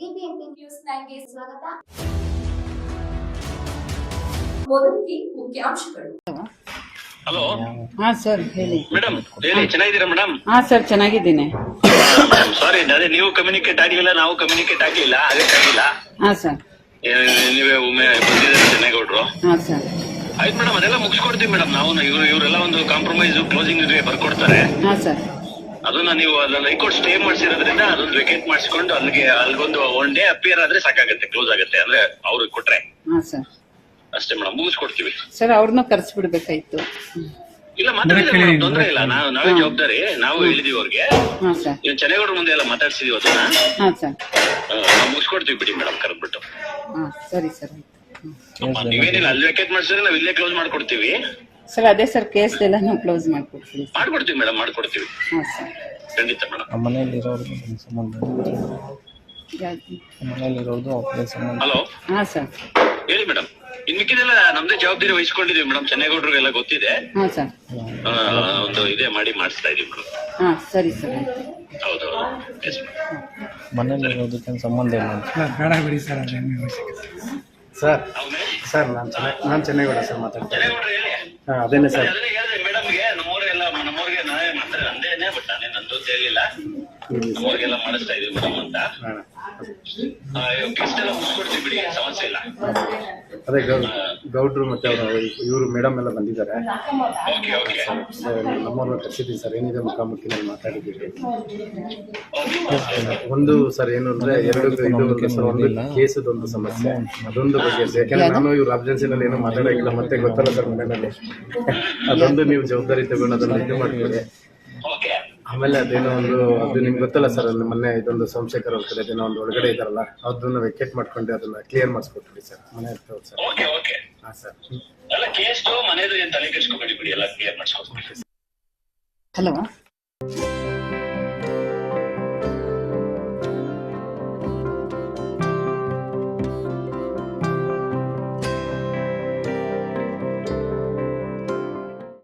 BBMP news ನೈನ್ಗೆ ಸ್ವಾಗತ. ಮೊದಲಿಗೆ ಮುಖ್ಯಾಂಶಗಳು. ಹಲೋ. ಹಾ ಸರ್ ಹೇಳಿ. ಮೇಡಮ್ ಹೇಳಿ ಚೆನ್ನಾಗಿದ್ದೀರಾ ಮೇಡಮ್ ಹಾ ಸರ್ ಚೆನ್ನಾಗಿದ್ದೀನಿ. ಸಾರಿ ಅದೇ ನೀವು ಕಮ್ಯುನಿಕೇಟ್ ಆಗಿಲ್ಲ ನಾವು ಕಮ್ಯುನಿಕೇಟ್ ಆಗಿಲ್ಲ ಆಗಿಲ್ಲ. ಹಾ ಸರ್. ನೀವೇ ಒಮ್ಮೆ ಬಂದಿದ್ದಾರೆ ಚೆನ್ನಾಗಿ ಹಾ ಸರ್. ಆಯ್ತು ಮೇಡಮ್ ಅದೆಲ್ಲ ಮುಗಿಸ್ಕೊಡ್ತೀವಿ ಮೇಡಮ್ ನಾವು ಇವ್ರು ಇವರೆಲ್ಲ ಒಂದು ಕಾಂಪ್ರಮೈಸ್ ಕ್ಲೋಸಿಂಗ್ ಬರ್ಕೊಡ್ತಾರೆ. ಹಾ ಸರ್. ಅದನ್ನ ನೀವು ಅದನ್ನ ಹೈಕೋರ್ಟ್ ಸ್ಟೇ ಮಾಡಿಸಿರೋದ್ರಿಂದ ಅದೊಂದು ವೆಕೇಟ್ ಮಾಡಿಸ್ಕೊಂಡು ಅಲ್ಲಿಗೆ ಅಲ್ಲಿಗೊಂದು ಒನ್ ಡೇ ಅಪಿಯರ್ ಆದ್ರೆ ಸಾಕಾಗುತ್ತೆ ಕ್ಲೋಸ್ ಆಗುತ್ತೆ. ಅಂದ್ರೆ ಅವ್ರಿಗೆ ಕೊಟ್ರೆ. ಹಾ ಸರ್. ಅಷ್ಟೇ ಮೇಡಮ್ ಮುಗಿಸ್ಕೊಡ್ತೀವಿ. ಸರ್ ಅವ್ರನ್ನೂ ಕರ್ಸ್ಬಿಡ್ಬೇಕಾಯ್ತು. ಇಲ್ಲ ಮಾತಾಡಿದ್ರೆ ತೊಂದ್ರೆ ಇಲ್ಲ. ನಾವು ನಾವೇ ಜವಾಬ್ದಾರಿ ನಾವು ಹೇಳಿದೀವಿ ಅವ್ರಿಗೆ. ಹಾ ಸರ್. ಇವ್ ಚೆನ್ನೈಗೌಡ್ರ ಮುಂದೆ ಎಲ್ಲ ಮಾತಾಡ್ಸಿದೀವಿ ಅದನ್ನ. ಹಾ ಸರ್. ಆ, ನಾವು ಮುಗಿಸ್ಕೊಡ್ತೀವಿ ಬಿಡಿ ಮೇಡಮ್ ಕರೆದ್ಬಿಟ್ಟು. ಹಾ ಸರಿ ಸರ್. ಆಯ್ತು. ನೀವೇನಿಲ್ಲ ಅಲ್ಲಿ ವೆಕೇಟ್ ಮಾಡ್ಸಿದ್ರೆ ನಾವು ಇಲ್ಲೇ ಕ್ಲೋಸ್ ಮಾಡ್ಕೊಡ್ತೀವಿ. ಸರ್ ಅದೇ ಸರ್ ಕೇಸ್ ಎಲ್ಲ ನಾವು ಕ್ಲೋಸ್ ಮಾಡ್ಕೊಡ್ತೀವಿ ಮಾಡ್ಕೊಡ್ತೀವಿ ಮೇಡಮ್ ಮಾಡ್ಕೊಡ್ತೀವಿ. ಹಾಂ ಸರ್. ಖಂಡಿತ ಮೇಡಮ್. ನಮ್ಮ ಮನೆಯಲ್ಲಿರೋರ್ದು ಸಂಬಂಧ ಯಾಕೆ? ನಮ್ಮ ಮನೆಯಲ್ಲಿರೋರ್ದು ಅವ್ರಿಗೆ ಸಂಬಂಧ ಹಲೋ? ಹಾ ಸರ್. ಹೇಳಿ ಮೇಡಮ್. ಇನ್ ಮಿಕ್ಕಿದೆಲ್ಲ ನಮ್ದೇ ಜವಾಬ್ದಾರಿ ವಹಿಸ್ಕೊಂಡಿದೀವಿ ಮೇಡಮ್. ಚೆನ್ನೈಗೌಡ್ರಿಗೆಲ್ಲ ಗೊತ್ತಿದೆ. ಹಾ ಸರ್. ಆ, ಒಂದು ಇದೇ ಮಾಡಿ ಮಾಡಿಸ್ತಾ ಇದೀವಿ ಮೇಡಮ್. ಹಾ ಸರಿ ಸರ್. ಆಯ್ತು ಹೌದೌದು ಎಸ್ ಮೇಡಮ್ ಮನೆಯಲ್ಲಿರೋದಕ್ಕೆ ಸಂಬಂಧ ಇಲ್ಲ ಅಂತ. ಬೇಡ ಬಿಡಿ ಸರ್ ಅದೇನು ಅವಶ್ಯಕತೆ ಸರ್ ನಾನ್ ಚೆನ್ನಾಗಿ ನಾನು ಚೆನ್ನೈಗೌಡ ಸರ್ ಮಾತಾಡ್ತೀನಿ ಹೇಳಿ ಹಾಂ ಅದೇನೆ ಸರ್. ಮೇಡಮ್ಗೆ ನಮ್ಮೂರಿಗೆ ಮಾಡ್ತಾರೆ ಅಂದೇನೆ ಬಟ್ ನಾನೇ ನಂದು ಅಂತ ಹೇಳಿಲ್ಲ ನಮ್ಮೂರಿಗೆಲ್ಲ ಮಾಡಿಸ್ತಾ ಇದೀವಿ ಮೇಡಮ್ ಅಂತ ಬಿಡಿ ಸಮಸ್ಯೆ ಇಲ್ಲ. ಅದೇ ಗೌ ಗೌಡ್ರು ಮತ್ತು ಅವರು ಇವರು ಮೇಡಮ್ ಎಲ್ಲ ಬಂದಿದ್ದಾರೆ. ಓಕೆ ಓಕೆ ಅದೇ ನಮ್ಮವ್ರನ್ನ ಕರ್ಸಿದ್ದೀವಿ ಸರ್. ಏನಿದೆ ಮುಖಾಮುಖಿನಲ್ಲಿ ಮಾತಾಡಿದ್ದೀವಿ. ಒಂದು ಸರ್ ಏನು ಅಂದ್ರೆ ಎರಡು ಇದು ಸರ್ ಒಂದು ಕೇಸದೊಂದು ಸಮಸ್ಯೆ. ಅದೊಂದು ಬಗ್ಗೆ. ಯಾಕಂದ್ರೆ ನಾನು ಇವ್ರು ಅಬ್ಜೆನ್ಸಿನಲ್ಲಿ ಏನೂ ಮಾತಾಡೋಕ್ಕಿಲ್ಲ ಮತ್ತೆ ಗೊತ್ತಲ್ಲ ಸರ್ ಮನೆಯಲ್ಲಿ. ಅದೊಂದು ನೀವು ಜವಾಬ್ದಾರಿ ತಗೊಂಡು ಅದನ್ನ ಇದು ಮಾಡ್ಕೊಳ್ಳಿ. ಓಕೆ ಆಮೇಲೆ ಅದೇನೋ ಒಂದು ಅದು ನಿಮ್ಗೆ ಗೊತ್ತಲ್ಲ ಸರ್ ಅಲ್ಲಿ ಮೊನ್ನೆ ಇದೊಂದು ಸೋಮಶೇಖರ್ ಅವ್ರ ಕಡೆ ಅದೇನೋ ಒಂದು ಒಳಗಡೆ ಇದಾರಲ್ಲ ಅದನ್ನ ವೆಕೆಟ್ ಮಾಡ್ಕೊಂಡು ಅದನ್ನ ಕ್ಲಿಯರ್ ಮಾಡಿಸ್ಕೊಟ್ಬಿಡಿ ಸರ್. ಮನೆ ಇರ್ತದೆ ಸರ್. ಓಕೆ ಓಕೆ ಸರ್ ಎಲ್ಲ ಕೇಸ್ ಮನೇದು ಏನ್ ತಲೆ ಕೆಡ್ಸ್ಕೊಬೇಡಿ ಬಿಡಿ ಎಲ್ಲ ಕ್ಲಿಯರ್ ಮಾಡಿಸ್ಕೊಡ್ತೀವಿ ಹಲೋ